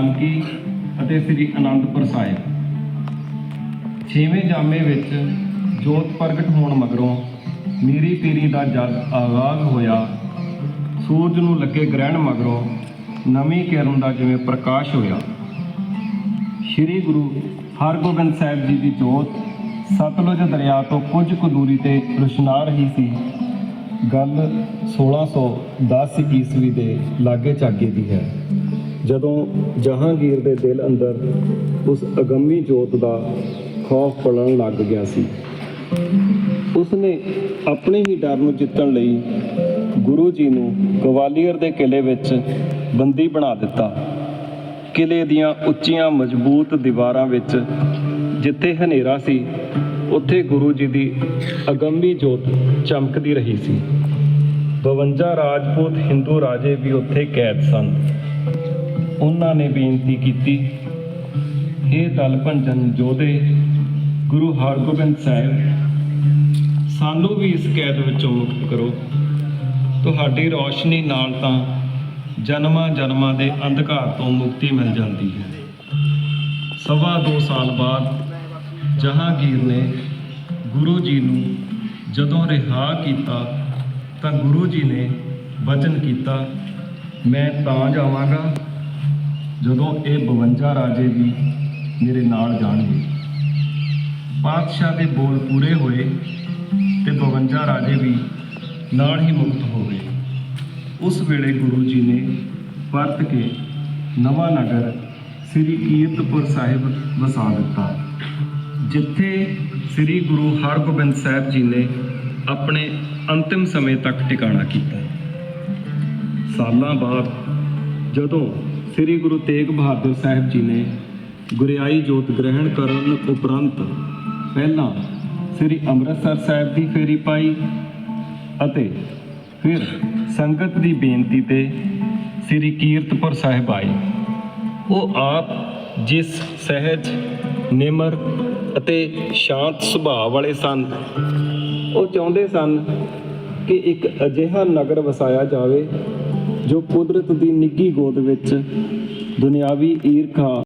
ਨਾਨਕੀ ਅਤੇ ਸ੍ਰੀ ਅਨੰਦਪੁਰ ਸਾਹਿਬ। ਛੇਵੇਂ ਜਾਮੇ ਵਿੱਚ ਜੋਤ ਪ੍ਰਗਟ ਹੋਣ ਮਗਰੋਂ ਮੀਰੀ ਪੀਰੀ ਦਾ ਜਦ ਆਗਾਜ਼ ਹੋਇਆ, ਸੂਰਜ ਨੂੰ ਲੱਗੇ ਗ੍ਰਹਿਣ ਮਗਰੋਂ ਨਵੀਂ ਕਿਰਨ ਦਾ ਜਿਵੇਂ ਪ੍ਰਕਾਸ਼ ਹੋਇਆ। ਸ੍ਰੀ ਗੁਰੂ ਹਰਗੋਬਿੰਦ ਸਾਹਿਬ ਜੀ ਦੀ ਜੋਤ ਸਤਲੁਜ ਦਰਿਆ ਤੋਂ ਕੁਝ ਕੁ ਦੂਰੀ ਤੇ ਰੁਸ਼ਨਾ ਰਹੀ ਸੀ। ਗੱਲ 1610 ਈਸਵੀ ਦੇ ਲਾਗੇ ਚਾਗੇ ਦੀ ਹੈ। ਜਦੋਂ ਜਹਾਂਗੀਰ ਦੇ ਦਿਲ ਅੰਦਰ ਉਸ ਅਗੰਮੀ ਜੋਤ ਦਾ ਖੌਫ ਪਲਣ ਲੱਗ ਗਿਆ ਸੀ, ਉਸਨੇ ਆਪਣੇ ਹੀ ਡਰ ਨੂੰ ਜਿੱਤਣ ਲਈ ਗੁਰੂ ਜੀ ਨੂੰ ਗਵਾਲੀਅਰ ਦੇ ਕਿਲੇ ਵਿੱਚ ਬੰਦੀ ਬਣਾ ਦਿੱਤਾ। ਕਿਲੇ ਦੀਆਂ ਉੱਚੀਆਂ ਮਜ਼ਬੂਤ ਦੀਵਾਰਾਂ ਵਿੱਚ ਜਿੱਥੇ ਹਨੇਰਾ ਸੀ, ਉੱਥੇ ਗੁਰੂ ਜੀ ਦੀ ਅਗੰਮੀ ਜੋਤ ਚਮਕਦੀ ਰਹੀ ਸੀ। 52 ਰਾਜਪੂਤ ਹਿੰਦੂ ਰਾਜੇ ਵੀ ਉੱਥੇ ਕੈਦ ਸਨ। ਉਹਨਾਂ ਨੇ ਬੇਨਤੀ ਕੀਤੀ ਇਹ ਦਲ ਭੰਜਨ ਜੋਧੇ ਗੁਰੂ ਹਰਗੋਬਿੰਦ ਸਾਹਿਬ, ਸਾਨੂੰ ਵੀ ਇਸ ਕੈਦ ਵਿੱਚੋਂ ਮੁਕਤ ਕਰੋ। ਤੁਹਾਡੀ ਰੌਸ਼ਨੀ ਨਾਲ ਤਾਂ ਜਨਮਾਂ ਜਨਮਾਂ ਦੇ ਅੰਧਕਾਰ ਤੋਂ ਮੁਕਤੀ ਮਿਲ ਜਾਂਦੀ ਹੈ। ਸਵਾ ਦੋ ਸਾਲ ਬਾਅਦ ਜਹਾਂਗੀਰ ਨੇ ਗੁਰੂ ਜੀ ਨੂੰ ਜਦੋਂ ਰਿਹਾ ਕੀਤਾ ਤਾਂ ਗੁਰੂ ਜੀ ਨੇ ਵਚਨ ਕੀਤਾ, ਮੈਂ ਤਾਂ ਜਾਵਾਂਗਾ ਜਦੋਂ ਇਹ 52 ਰਾਜੇ ਵੀ ਮੇਰੇ ਨਾਲ ਜਾਣਗੇ। ਪਾਤਸ਼ਾਹ ਦੇ ਬੋਲ ਪੂਰੇ ਹੋਏ ਤੇ 52 ਰਾਜੇ ਵੀ ਨਾਲ ਹੀ ਮੁਕਤ ਹੋ ਗਏ। ਉਸ ਵੇਲੇ ਗੁਰੂ ਜੀ ਨੇ ਵਰਤ ਕੇ ਨਵਾਂ ਨਗਰ ਸ੍ਰੀ ਕੀਰਤਪੁਰ ਸਾਹਿਬ ਵਸਾ ਦਿੱਤਾ, ਜਿੱਥੇ ਸ੍ਰੀ ਗੁਰੂ ਹਰਗੋਬਿੰਦ ਸਾਹਿਬ ਜੀ ਨੇ ਆਪਣੇ ਅੰਤਿਮ ਸਮੇਂ ਤੱਕ ਟਿਕਾਣਾ ਕੀਤਾ। ਸਾਲਾਂ ਬਾਅਦ ਜਦੋਂ ਸ੍ਰੀ ਗੁਰੂ ਤੇਗ ਬਹਾਦਰ ਸਾਹਿਬ ਜੀ ਨੇ ਗੁਰਿਆਈ ਜੋਤ ਗ੍ਰਹਿਣ ਕਰਨ ਉਪਰੰਤ ਪਹਿਲਾਂ ਸ੍ਰੀ ਅੰਮ੍ਰਿਤਸਰ ਸਾਹਿਬ ਦੀ ਫੇਰੀ ਪਾਈ ਅਤੇ ਫਿਰ ਸੰਗਤ ਦੀ ਬੇਨਤੀ ਤੇ ਸ੍ਰੀ ਕੀਰਤਪੁਰ ਸਾਹਿਬ ਆਏ। ਉਹ ਆਪ ਜਿਸ ਸਹਿਜ, ਨਿਮਰ ਅਤੇ ਸ਼ਾਂਤ ਸੁਭਾਅ ਵਾਲੇ ਸਨ, ਉਹ ਚਾਹੁੰਦੇ ਸਨ ਕਿ ਇੱਕ ਅਜਿਹਾ ਨਗਰ ਵਸਾਇਆ ਜਾਵੇ ਜੋ ਕੁਦਰਤ ਦੀ ਨਿੱਗੀ ਗੋਦ ਵਿੱਚ ਦੁਨਿਆਵੀ ਈਰਖਾ